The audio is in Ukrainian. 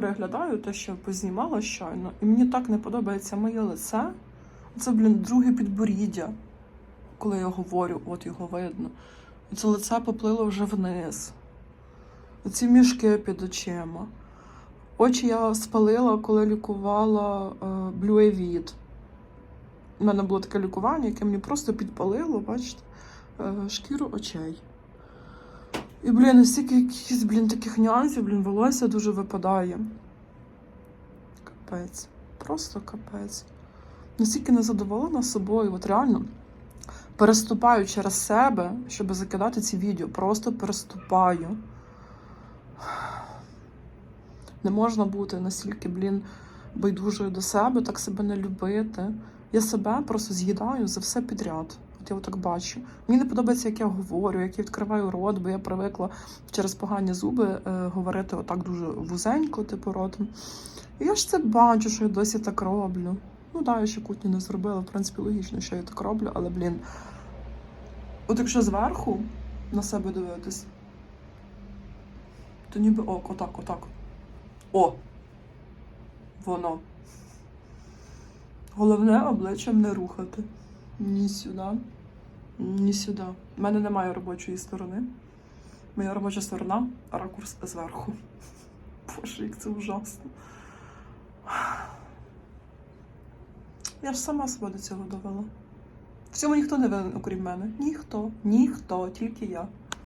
Переглядаю те, що познімала щойно, і мені так не подобається моє лице. Це, блін, друге підборіддя. Коли я говорю, от його видно. І це лице поплило вже вниз. Оці мішки під очима. Очі я спалила, коли лікувала е, блюевід. У мене було таке лікування, яке мені просто підпалило, бачите, е, шкіру очей. І, блін, і стільки якихось, блін, таких нюансів, блін, волосся дуже випадає. Капець. Просто капець. Настільки незадоволена собою, от реально переступаю через себе, щоб закидати ці відео. Просто переступаю. Не можна бути настільки, блін, байдужою до себе, так себе не любити. Я себе просто з'їдаю за все підряд. От я отак бачу. Мені не подобається, як я говорю, як я відкриваю рот, бо я привикла через погані зуби е, говорити отак дуже вузенько, типу ротом. І я ж це бачу, що я досі так роблю. Ну так, я ще кутні не зробила, в принципі, логічно, що я так роблю, але, блін. От якщо зверху на себе дивитись, то ніби ок, отак, отак. О! Воно. Головне обличчям не рухати. Ні сюди, ні сюди. У мене немає робочої сторони. Моя робоча сторона ракурс зверху. Боже, як це ужасно. Я ж сама себе до цього довела. В цьому ніхто не винен, окрім мене. Ніхто, ніхто, тільки я.